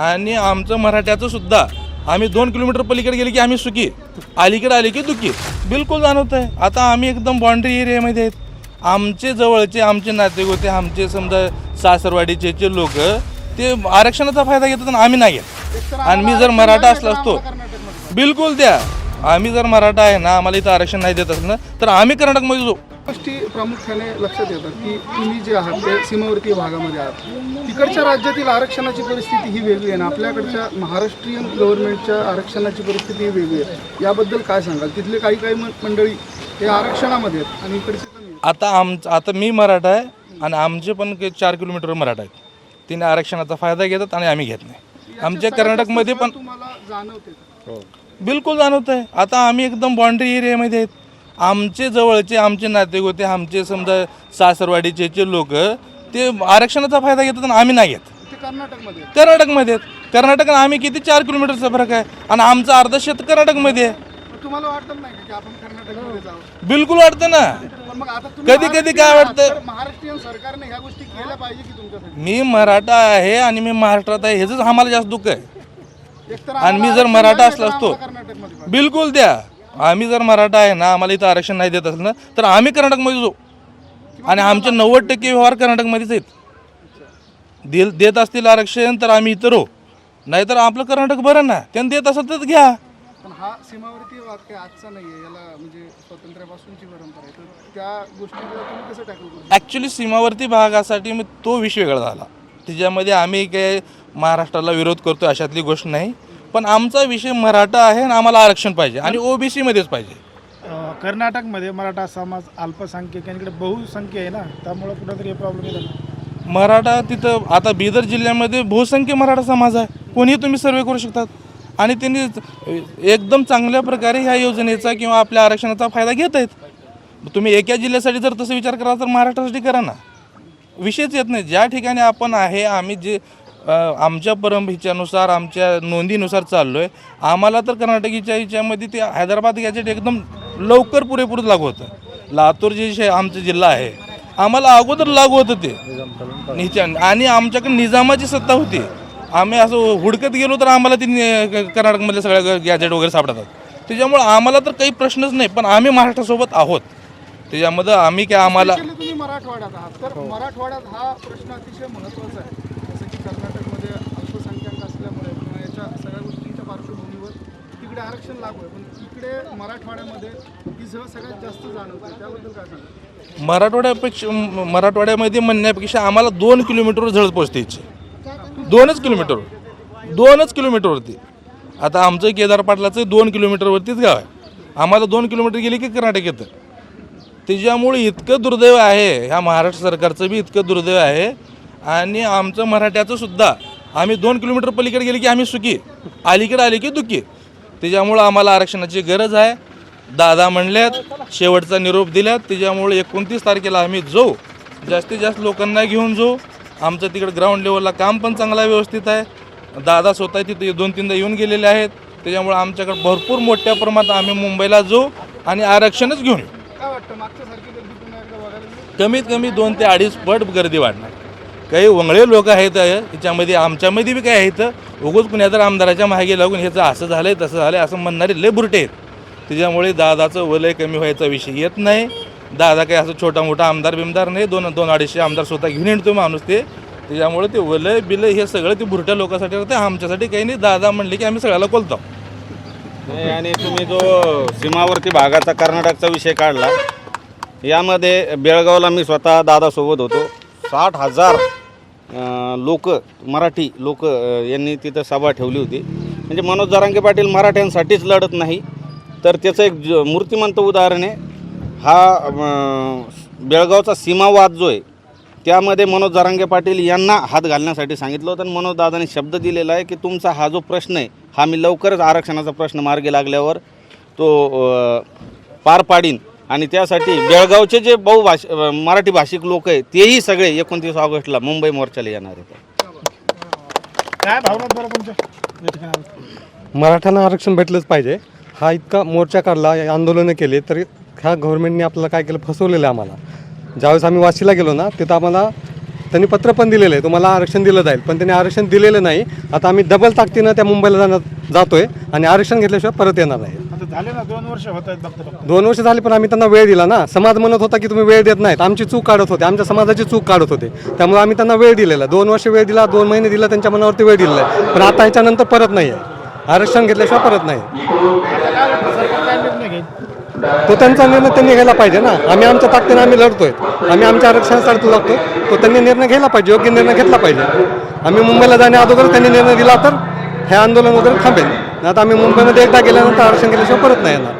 आणि आमचं मराठ्याचं सुद्धा. आम्ही दोन किलोमीटर पलीकडे गेले की आम्ही सुखी. अलीकडे आले की दुखी. बिलकुल जाणवत आहे आता आम्ही एकदम बाँड्री एरियामध्ये आहेत. आमचे जवळचे आमचे नातेवाईक होते आमचे समजा सासरवाडीचे जे लोक ते आरक्षणाचा फायदा घेतात आणि आम्ही नाही घेत. आणि मी जर मराठा असला असतो बिलकुल द्या. आम्ही जर मराठा आहे ना आम्हाला इथं आरक्षण नाही देत असलं ना तर आम्ही कर्नाटकमध्ये जाऊ. गोष्टी प्रामुख्याने लक्षात येतात की तुम्ही जे आहात ते सीमावर्तीय भागामध्ये आहात. तिकडच्या राज्यातील आरक्षणाची परिस्थिती ही वेगळी आहे ना आपल्याकडच्या महाराष्ट्रीयन गव्हर्नमेंटच्या आरक्षणाची परिस्थिती ही वेगळी आहे. याबद्दल काय सांगाल? तिथले काही काही मंडळी हे आरक्षणामध्ये आहेत आणि इकडचे. आता आम आता मी मराठा आहे आणि आमचे पण चार किलोमीटर मराठा आहेत. तिने आरक्षणाचा फायदा घेतात आणि आम्ही घेत नाही. आमच्या कर्नाटकमध्ये पण तुम्हाला जाणवते? बिलकुल जाणवत आहे आता आम्ही एकदम बाँड्री एरियामध्ये आहेत. आमचे जवळचे आमचे नातेवाईक होते आमचे समजा सासरवाडीचे जे लोक ते आरक्षणाचा फायदा घेतात आणि आम्ही नाही घेत. कर्नाटकमध्ये. कर्नाटकमध्ये आहेत. कर्नाटक आणि आम्ही किती चार किलोमीटरचा फरक आहे? आणि आमचं अर्ध शेत कर्नाटकमध्ये आहे. तुम्हाला वाटत नाही का की आपण कर्नाटकमध्ये बिलकुल वाटतं ना. पण मग आता तुम्ही कधी- कधी काय वाटतं? महाराष्ट्रीयन सरकारने ह्या गोष्टी केल्या पाहिजे की तुमच्यासाठी? मी मराठा आहे आणि मी महाराष्ट्रात आहे ह्याच आम्हाला जास्त दुःख आहे. एकतर आणि मी आम्हाला जर आरक्षण मराठा नाही, असलो तर असतो. आम्हाला कर्नाटकमध्ये. पाहिजे. बिलकुल द्या. आम्ही जर मराठा आहे ना आम्हाला इथं आरक्षण नाही देत असलं ना तर आम्ही कर्नाटकमध्ये जाऊ. आणि आमचे नव्वद टक्के व्यवहार कर्नाटकमध्येच आहेत. दिल देत असतील आरक्षण तर आम्ही इतर हो नाहीतर आपलं कर्नाटक बरं ना. त्यांनी देत असेल तर घ्या. पण हा सीमावर्ती भाग काही आजचा नाहीये याला म्हणजे स्वातंत्र्यापासूनची परंपरा आहे. तर त्या गोष्टीला तुम्ही कसं टॅकल ॲक्च्युली सीमावर्ती भागासाठी मग तो विषय वेगळा झाला. त्याच्यामध्ये आम्ही काय महाराष्ट्राला विरोध करतो अशातली गोष्ट नाही. पण आमचा विषय मराठा आहे आणि आम्हाला आरक्षण पाहिजे आणि ओबीसीमध्येच पाहिजे. अ, कर्नाटकमध्ये मराठा समाज अल्पसंख्यक इकडे बहुसंख्य आहे ना त्यामुळं कुठंतरी हे प्रॉब्लेम येतात मराठा तिथं आता बिदर जिल्ह्यामध्ये बहुसंख्य मराठा समाज आहे. कोणीही तुम्ही सर्वे करू शकतात. आणि त्यांनी एकदम चांगल्या प्रकारे ह्या योजनेचा किंवा आपल्या आरक्षणाचा फायदा घेत आहेत. तुम्ही एका जिल्ह्यासाठी जर तसं विचार करा तर महाराष्ट्रासाठी करा ना. विषयच येत नाही. ज्या ठिकाणी आपण आहे आम्ही जे आमच्या परंपरेच्यानुसार आमच्या नोंदीनुसार चाललो आहे आम्हाला तर कर्नाटकीच्या ह्याच्यामध्ये ते हैदराबाद गॅजेट एकदम लवकर पुरेपूर लागू होतं. लातूर जे आमचं आमचा जिल्हा आहे आम्हाला अगोदर लागू होतं ते. हिच्या आणि आमच्याकडे निजामाची सत्ता होती. आम्ही असं हुडकत गेलो तर आम्हाला ती कर्नाटकमधल्या कर्नाटकमधले सगळ्या गॅजेट वगैरे सापडतात. त्याच्यामुळे आम्हाला तर काही प्रश्नच नाही पण आम्ही महाराष्ट्रासोबत आहोत. त्याच्यामध्ये आम्ही काय आम्हाला मराठवाड्यात आहात. तर मराठवाड्यात हा प्रश्न अतिशय महत्त्वाचा आहे. कर्नाटकमध्ये अल्पसंख्याक असल्यामुळे किंवा याच्या सगळ्या गोष्टींच्या पार्श्वभूमीवर तिकडे आरक्षण लागू आहे. पण इकडे मराठवाड्यामध्ये ही सगळं सगळ्यात जास्त जाणवते. त्याबद्दल काय सांगा मराठवाड्यापेक्षा मराठवाड्यामध्ये म्हणण्यापेक्षा आम्हाला दोन किलोमीटरवर झळत पोचते दोनच किलोमीटर दोनच किलोमीटरवरती आता आमचं केदार पाटलाचं दोन किलोमीटरवरतीच गाव आहे. आम्हाला दोन किलोमीटर गेले की कर्नाटक येतं. त्याच्यामुळे इतकं दुर्दैव आहे ह्या महाराष्ट्र सरकारचं बी इतकं दुर्दैव आहे आणि आमचं मराठ्याचं सुद्धा. आम्ही दोन किलोमीटर पलीकडे गेले की आम्ही सुखी. अलीकडे आले की दुखी. त्याच्यामुळं आम्हाला आरक्षणाची गरज आहे. दादा म्हणल्यात शेवटचा निरोप दिल्यात त्याच्यामुळे एकोणतीस तारखेला आम्ही जाऊ. जास्तीत जास्त लोकांना घेऊन जाऊ. आमचं तिकडे ग्राउंड लेवलला काम पण चांगला व्यवस्थित आहे. दादा स्वतः तिथे दोन तीनदा येऊन गेलेले आहेत. त्याच्यामुळे आमच्याकडे भरपूर मोठ्या प्रमाणात आम्ही मुंबईला जाऊ आणि आरक्षणच घेऊन? कमीत कमी दोन ते अडीच पट गर्दी वाढणार. काही वंगळे लोक आहेत त्याच्यामध्ये आमच्यामध्ये बी काय आहेत उगूच कुण्या तर आमदाराच्या मागे लागून ह्याचं असं झालंय तसं झालंय असं म्हणणारे लय बुरटे आहेत. त्याच्यामुळे दादाचं वलय कमी व्हायचा विषय येत नाही. दादा काही असं छोटा मोठा आमदार बिमदार नाही दोन दोन अडीचशे आमदार स्वतः घेऊन येतो माणूस ते. त्याच्यामुळे ते वलय बिलय हे सगळं ते बुरट्या लोकांसाठी राहते आमच्यासाठी काही नाही. दादा म्हणले की आम्ही सगळ्याला बोलतो नाही आणि तुम्ही जो सीमावर्ती भागाचा कर्नाटकचा विषय काढला यामध्ये बेळगावला मी स्वतः दादासोबत होतो. साठ हजार लोक मराठी लोक यांनी तिथं सभा ठेवली होती. म्हणजे मनोज जारांगे पाटील मराठ्यांसाठीच लढत नाही तर त्याचं एक ज- मूर्तिमंत उदाहरण आहे. हा बेळगावचा सीमावाद जो आहे त्यामध्ये मनोज जारांगे पाटील यांना हात घालण्यासाठी सांगितलं होतं. आणि मनोज दादाने शब्द दिलेला आहे की तुमचा हा जो प्रश्न आहे हा मी लवकरच आरक्षणाचा प्रश्न मार्गी लागल्यावर तो पार पाडीन. आणि त्यासाठी बेळगावचे जे बहुभाष मराठी भाषिक लोक आहेत तेही सगळे एकोणतीस ऑगस्टला मुंबई मोर्चाला येणार आहेत. काय बरं तुमच्या? मराठ्यांना आरक्षण भेटलंच पाहिजे. हा इतका मोर्चा काढला आंदोलनं केले तरी ह्या गव्हर्नमेंटने आपल्याला काय केलं? फसवलेलं आहे आम्हाला. ज्यावेळेस आम्ही वाशीला गेलो ना तिथं आम्हाला त्यांनी पत्र पण दिलेलं आहे. तुम्हाला आरक्षण दिलं जाईल पण त्यांनी आरक्षण दिलेलं नाही. आता आम्ही डबल ताकदीनं त्या मुंबईला जाणार जातोय आणि आरक्षण घेतल्याशिवाय परत येणार नाही. झाले ना दोन वर्ष होत आहेत बघता बघता दोन वर्ष झाले पण आम्ही त्यांना वेळ दिला ना. समाज म्हणत होता की तुम्ही वेळ देत नाहीत. आमची चूक काढत होते. आमच्या समाजाची चूक काढत होते. त्यामुळे आम्ही त्यांना वेळ दिलेला. दोन वर्ष वेळ दिला दोन महिने दिला त्यांच्या मनावरती वेळ दिलेला आहे. पण आता ह्याच्यानंतर परत नाही आहे आरक्षण घेतल्याशिवाय परत नाही. आता काय वाटतं सरकार काय निर्णय घेईल तो त्यांचा निर्णय त्यांनी घ्यायला पाहिजे ना. आम्ही आमच्या ताकदीने आम्ही लढतोय. आम्ही आमच्या आरक्षणासाठी लढतोय तो त्यांनी निर्णय घ्यायला पाहिजे. योग्य निर्णय घेतला पाहिजे. आम्ही मुंबईला जाण्या अगोदर त्यांनी निर्णय दिला तर हे आंदोलन वगैरे थांबेल. आता आम्ही मुंबईमध्ये एकदा गेल्यानंतर आरक्षण केल्याशिवाय परत नाही येणार.